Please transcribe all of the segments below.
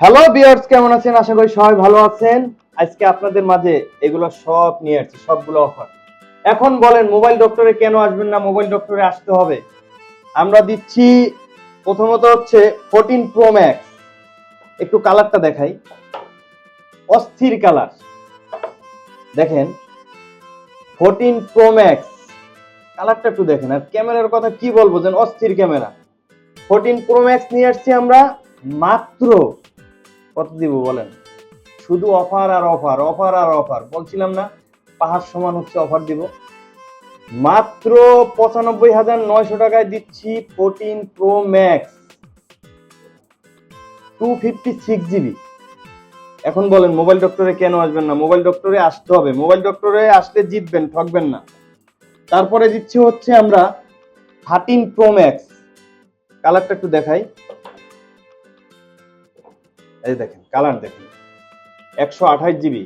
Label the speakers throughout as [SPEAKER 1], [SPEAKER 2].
[SPEAKER 1] Hello বিয়ার্স কেমন আছেন? আশা করি সবাই ভালো আছেন। আজকে আপনাদের মাঝে এগুলো সব নিয়ে আসছি, সবগুলো অফার এখন বলেন মোবাইল ডক্টরে কেন আসবেন না? মোবাইল ডক্টরে আসতে হবে। আমরা দিচ্ছি প্রথমত হচ্ছে ফোরটিন প্রো ম্যাক্স একটু কালারটা দেখাই। অস্থির কালার দেখেন ফোরটিন প্রো ম্যাক্স কালারটা একটু দেখেন, আর ক্যামেরার কথা কি বলব, যেন অস্থির ক্যামেরা ফোরটিন প্রো ম্যাক্স নিয়ে আসছি আমরা মাত্র কত দিব বলেন? শুধু অফার আর অফার অফার আর অফার বলছিলাম না, পাহাড় সমান হচ্ছে অফার দিব। মাত্র পঁচানব্বই হাজার নয়শো টাকায় দিচ্ছি fourteen pro max two fifty six GB এখন বলেন মোবাইল ডক্টরে কেন আসবেন না? মোবাইল ডক্টরে আসতে হবে। মোবাইল ডক্টরে আসলে জিতবেন, ঠকবেন না। তারপরে দিচ্ছি হচ্ছে আমরা থার্টিন প্রো ম্যাক্স কালারটা একটু দেখাই। এই দেখেন কালার দেখেন। একশো আঠাশ জিবি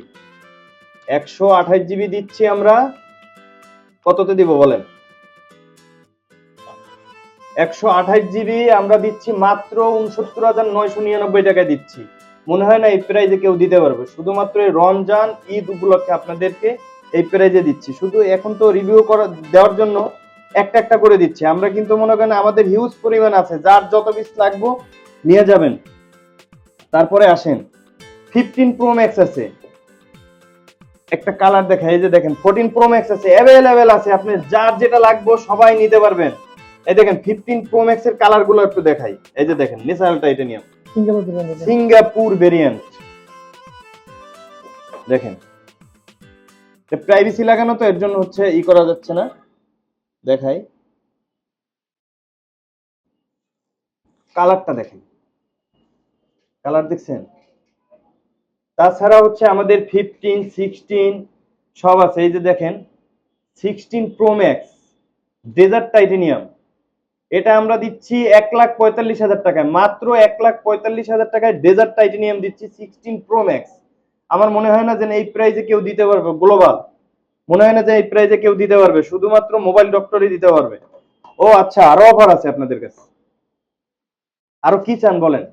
[SPEAKER 1] একশো আঠাশ জিবি দিচ্ছি আমরা, কততে দিব বলেন? একশো আঠাশ জিবি আমরা দিচ্ছি মাত্র উনসত্তর হাজার নয়শো নিরানব্বই টাকায় দিচ্ছি। মনে হয় না এই প্রাইজে কেউ দিতে পারবে। শুধুমাত্র এই রমজান, ঈদ উপলক্ষে আপনাদেরকে এই প্রাইজে দিচ্ছি। শুধু এখন তো রিভিউ করা, দেওয়ার জন্য একটা একটা করে দিচ্ছি। আমরা কিন্তু মনে করেন আমাদের হিউজ পরিমাণ আছে। যার যত পিস লাগবো নিয়ে যাবেন। তারপরে আসেন ফিফটিন প্রো ম্যাক্স আছে। একটা কালার দেখা এই যে দেখেন ফোরটিন প্রো ম্যাক্স আছে অ্যাভেলেবেল আছে আপনি যার যেটা লাগবে সবাই নিতে পারবেন। এই দেখেন ফিফটিন প্রো ম্যাক্স এর কালারগুলো একটু দেখাই। এই যে দেখেন natural titanium
[SPEAKER 2] Singapore
[SPEAKER 1] Singapore variant দেখেন। প্রাইভেসি লাগানো তো এর জন্য হচ্ছে ই করা যাচ্ছে না। দেখাই। কালারটা দেখেন কালার দেখছেন? তাছাড়া হচ্ছে আমাদের ফিফটিন সিক্সটিন সব আছে। এই যে দেখেন sixteen pro max desert titanium এটা আমরা দিচ্ছি এক লাখ পঁয়তাল্লিশ হাজার টাকায়। মাত্র এক লাখ পঁয়তাল্লিশ হাজার টাকায় ডেজার্ট টাইটেনিয়াম দিচ্ছি সিক্সটিন প্রো ম্যাক্স আমার মনে হয় না যে এই প্রাইজে কেউ দিতে পারবে গ্লোবাল মনে হয় না যে এই প্রাইজে কেউ দিতে পারবে, শুধুমাত্র মোবাইল ডক্টরই দিতে পারবে। ও আচ্ছা আরও অফার আছে আপনাদের কাছে। আরও কি চান বলেন?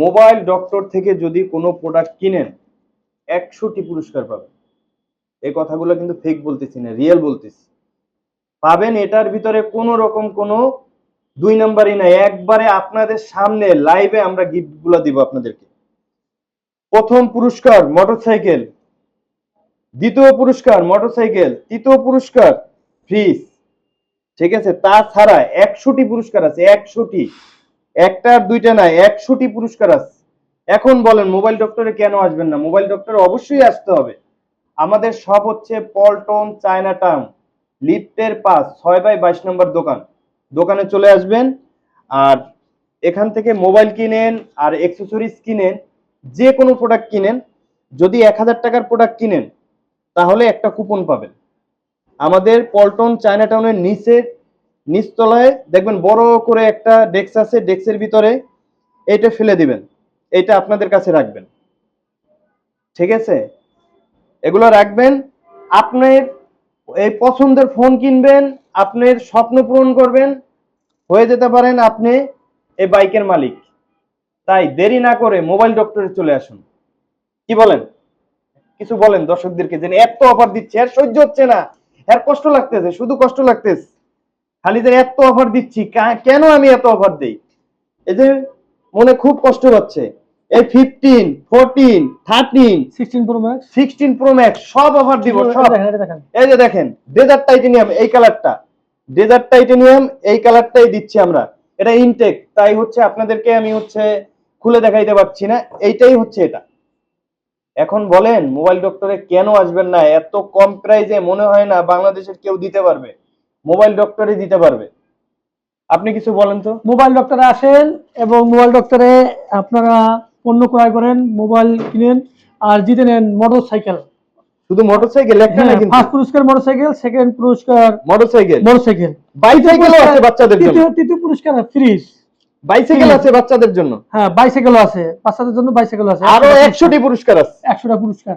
[SPEAKER 1] মোবাইল ডক্টর থেকে যদি কোনো প্রোডাক্ট কিনেন, একশোটি পুরস্কার পাবেন। এই কথাগুলো কিন্তু ফেক বলতেছি না রিয়েল বলতেছি। পাবেন এটার ভিতরে কোনো রকম কোনো দুই নাম্বারই নাই। একবারে আপনাদের সামনে লাইভে আমরা গিফটগুলো দিব আপনাদেরকে। প্রথম পুরস্কার মোটরসাইকেল দ্বিতীয় পুরস্কার মোটরসাইকেল তৃতীয় পুরস্কার ফ্রিজ ঠিক আছে? তাছাড়া একশোটি পুরস্কার আছে, একশোটি। একটা আর দুইটা না একশোটি পুরস্কার আছে। এখন বলেন, মোবাইল ডক্টরে কেন আসবেন না? মোবাইল ডক্টরে অবশ্যই আসতে হবে। আমাদের সব হচ্ছে পল্টন চায়না টাউন, লিফটের পাস ছয় বাই বাইশ নম্বর দোকান। দোকানে চলে আসবেন আর এখান থেকে মোবাইল কিনেন আর এক্সেসরিজ কিনেন, যে কোনো প্রোডাক্ট কিনেন। যদি এক হাজার টাকার প্রোডাক্ট কিনেন, তাহলে একটা কুপন পাবেন। আমাদের পল্টন চায়না টাউনের নিচে নিচতলায় দেখবেন বড় করে একটা ডেস্ক আছে, ডেস্কের ভিতরে এইটা ফেলে দিবেন, এইটা আপনাদের কাছে রাখবেন। ঠিক আছে? এগুলো রাখবেন, আপনার এই পছন্দের ফোন কিনবেন, আপনার স্বপ্ন পূরণ করবেন, হয়ে যেতে পারেন আপনি এই বাইকের মালিক। তাই দেরি না করে মোবাইল ডক্টরে চলে আসুন। কি বলেন? কিছু বলেন দর্শকদেরকে যে এত অফার দিচ্ছে আর সহ্য হচ্ছে না। আর কষ্ট লাগতেছে, শুধু কষ্ট লাগতেছে। খালি যে এত অফার দিচ্ছি কেন আমি এত অফার দেই? এই যে মনে খুব কষ্ট হচ্ছে। এই fifteen fourteen thirteen
[SPEAKER 2] 16 pro max
[SPEAKER 1] sixteen pro max সব অফার দিব সব। এই যে দেখেন। ডেজার্ট টাইটেনিয়াম এই কালারটা ডেজার্ট টাইটেনিয়াম এই কালারটাই দিচ্ছি আমরা। এটা ইনটেক তাই হচ্ছে আপনাদেরকে আমি হচ্ছে খুলে দেখাইতে পারছি না। এইটাই হচ্ছে এটা। এখন বলেন মোবাইল ডক্টরে কেন আসবেন না? এত কম প্রাইজে মনে হয় না বাংলাদেশের কেউ দিতে পারবে। মোবাইল ডক্টরে দিতে পারবে। আপনি কিছু বলেন তো?
[SPEAKER 2] মোবাইল ডক্টরে আসেন এবং মোবাইল ডক্টরে আপনারা পণ্য ক্রয় করেন মোবাইল কিনেন আর জিতে নেন মোটরসাইকেল।
[SPEAKER 1] শুধু মোটরসাইকেল একটা না কিন্তু?
[SPEAKER 2] ফার্স্ট পুরস্কার মোটরসাইকেল সেকেন্ড পুরস্কার
[SPEAKER 1] মোটরসাইকেল।
[SPEAKER 2] মোটরসাইকেল।
[SPEAKER 1] বাইসাইকেলও আছে বাচ্চাদের জন্য।
[SPEAKER 2] তৃতীয় তৃতীয় পুরস্কার ফ্রিজ
[SPEAKER 1] বাইসাইকেল আছে বাচ্চাদের জন্য?
[SPEAKER 2] হ্যাঁ বাইসাইকেলও আছে। বাচ্চাদের জন্য বাইসাইকেল আছে।
[SPEAKER 1] আরও একশোটি পুরস্কার আছে।
[SPEAKER 2] একশোটা পুরস্কার।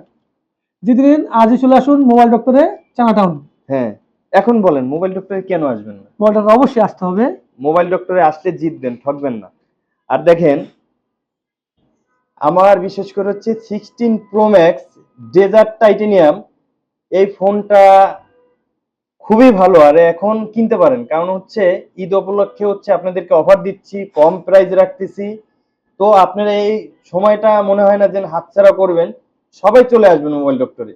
[SPEAKER 2] জিতে নিন আজই চলে আসুন মোবাইল ডক্টরে চানা টাউন।
[SPEAKER 1] হ্যাঁ। এখন বলেন মোবাইল ডক্টরে কেন আসবেন না?
[SPEAKER 2] মোবাইল ডক্টর অবশ্যই আসতে হবে।
[SPEAKER 1] মোবাইল ডক্টরে আসলে জিতবেন ঠকবেন না। আর দেখেন আমার বিশেষ করে হচ্ছে sixteen pro max desert titanium এই ফোনটা খুবই ভালো। আর এখন কিনতে পারেন কারণ হচ্ছে ঈদ উপলক্ষে হচ্ছে আপনাদেরকে অফার দিচ্ছি কম প্রাইস রাখতেছি। তো আপনারা এই সময়টা মনে হয় না যে হাতছাড়া করবেন। সবাই চলে আসবেন মোবাইল ডক্টরে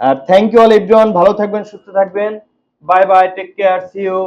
[SPEAKER 1] আর থ্যাংক ইউ অল এভরিওয়ান ভালো থাকবেন, সুস্থ থাকবেন। Bye bye take care see you